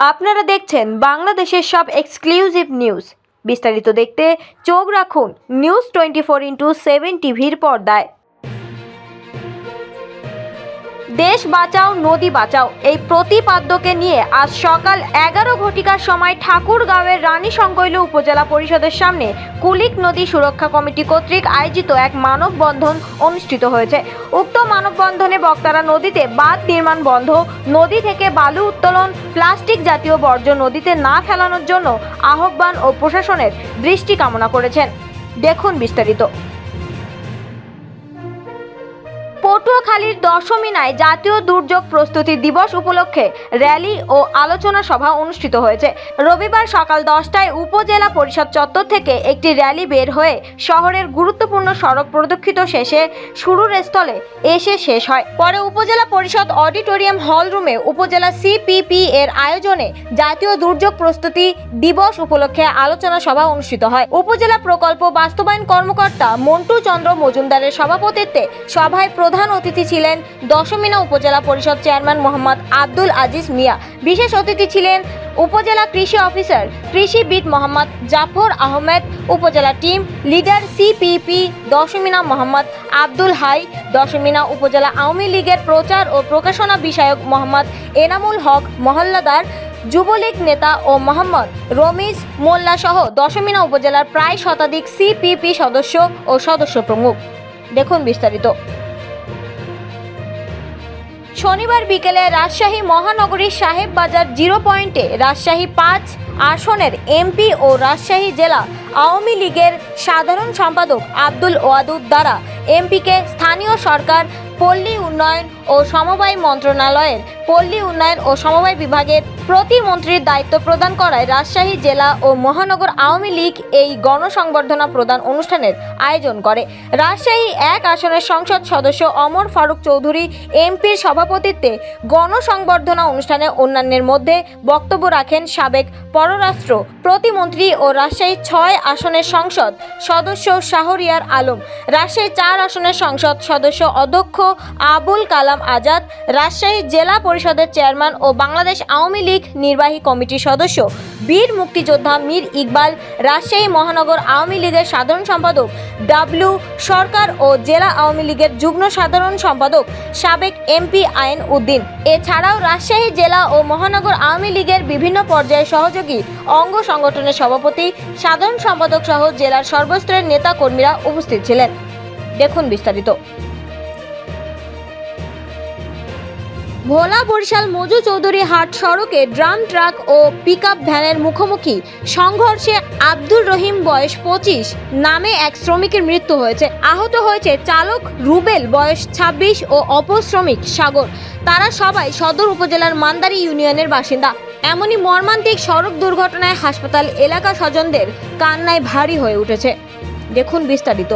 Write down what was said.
আপনারা দেখছেন বাংলাদেশের সব এক্সক্লুসিভ নিউজ বিস্তারিত দেখতে চোখ রাখুন news twenty four into seven টিভির পর্দায়। দেশ বাঁচাও, নদী বাঁচাও। এই প্রতিপাদ্যকে নিয়ে আজ সকাল এগারো ঘটিকার সময় ঠাকুরগাঁওয়ের রানী সংকৈল উপজেলা পরিষদের সামনে কুলিক নদী সুরক্ষা কমিটি কর্তৃক আয়োজিত এক মানববন্ধন অনুষ্ঠিত হয়েছে। উক্ত মানববন্ধনে বক্তারা নদীতে বাঁধ নির্মাণ বন্ধ, নদী থেকে বালু উত্তোলন, প্লাস্টিক জাতীয় বর্জ্য নদীতে না ফেলানোর জন্য আহ্বান ও প্রশাসনের দৃষ্টি কামনা করেছেন। দেখুন বিস্তারিত। পটুয়াখালীর দশমিনায় জাতীয় দুর্যোগ প্রস্তুতি দিবস উপলক্ষে র্যালি ও আলোচনা সভা অনুষ্ঠিত হয়েছে। রবিবার সকাল দশটায় উপজেলা পরিষদ চত্বর থেকে একটি র্যালি বের হয়ে শহরের গুরুত্বপূর্ণ সড়ক প্রদক্ষিত শেষে শুরুর স্থলে এসে শেষ হয়। পরে উপজেলা পরিষদ অডিটোরিয়াম হল রুমে উপজেলা সিপিপি এর আয়োজনে জাতীয় দুর্যোগ প্রস্তুতি দিবস উপলক্ষে আলোচনা সভা অনুষ্ঠিত হয়। উপজেলা প্রকল্প বাস্তবায়ন কর্মকর্তা মন্টু চন্দ্র মজুমদারের সভাপতিত্বে সভায় প্রধান অতিথি ছিলেন দশমিনা উপজেলা পরিষদ চেয়ারম্যান মোহাম্মদ আব্দুল আজিজ মিয়া। বিশেষ অতিথি ছিলেন উপজেলা কৃষি অফিসার কৃষিবিদ Mohammad Jafar Ahmed, upazila team leader CPP Dashmina Mohammad Abdul Hai, Dashmina upazila Awami লীগের প্রচার ও প্রকাশনা বিষয়ক মোহাম্মদ এনামুল হক, মহল্লাদার যুবলীগ নেতা ও মোহাম্মদ রমিজ মোল্লা সহ দশমিনা উপজেলার প্রায় শতাধিক সিপিপি সদস্য ও সদস্য প্রমুখ। দেখুন বিস্তারিত। শনিবার বিকেলে রাজশাহী মহানগরীর সাহেব বাজার জিরো পয়েন্টে রাজশাহী পাঁচ আসনের এমপি ও রাজশাহী জেলা আওয়ামী লীগের সাধারণ সম্পাদক আব্দুল ওয়াদুদ দ্বারা এমপিকে স্থানীয় সরকার, পল্লী উন্নয়ন ও সমবায় মন্ত্রণালয়ের, পল্লী উন্নয়ন ও সমবায় বিভাগের প্রতিমন্ত্রীর দায়িত্ব প্রদান করায় রাজশাহী জেলা ও মহানগর আওয়ামী লীগ এই গণসংবর্ধনা প্রদান অনুষ্ঠানের আয়োজন করে। রাজশাহী এক আসনের সংসদ সদস্য অমর ফারুক চৌধুরী, এমপির সভাপতিত্বে গণসংবর্ধনা অনুষ্ঠানে অন্যান্যের মধ্যে বক্তব্য রাখেন সাবেক পররাষ্ট্র প্রতিমন্ত্রী ও রাজশাহী ছয় আসনের সংসদ সদস্য শাহরিয়ার আলম, রাজশাহী চার আসনের সংসদ সদস্য অধ্যক্ষ আবুল কালাম আজাদ, রাজশাহী জেলা পরিষদের চেয়ারম্যান ও বাংলাদেশ আওয়ামী লীগ নির্বাহী কমিটির সদস্য, বীর মুক্তিযোদ্ধা মীর ইকবাল, রাজশাহী মহানগর আওয়ামী লীগের সাধারণ সম্পাদক ডাব্লিউ সরকার ও জেলা আওয়ামী লীগের যুগ্ম সাধারণ সম্পাদক সাবেক এমপি আইন উদ্দিন। এছাড়াও রাজশাহী জেলা ও মহানগর আওয়ামী লীগের বিভিন্ন পর্যায়ের সহযোগী অঙ্গ সংগঠনের সভাপতি, সাধারণ সম্পাদক সহ জেলার সর্বস্তরের নেতা কর্মীরা উপস্থিত ছিলেন। দেখুন বিস্তারিত। ভোলা, বরিশাল মজু চৌধুরী হাট সড়কে ড্রাম ট্রাক ও পিকআপ ভ্যানের মুখোমুখি সংঘর্ষে আব্দুর রহিম বয়স পঁচিশ, নামে এক শ্রমিকের মৃত্যু হয়েছে। আহত হয়েছে চালক রুবেল বয়স ২৬ ও অপর শ্রমিক সাগর। তারা সবাই সদর উপজেলার মান্দারি ইউনিয়নের বাসিন্দা। এমনই মর্মান্তিক সড়ক দুর্ঘটনায় হাসপাতাল এলাকা স্বজনদের কান্নায় ভারী হয়ে উঠেছে। দেখুন বিস্তারিত।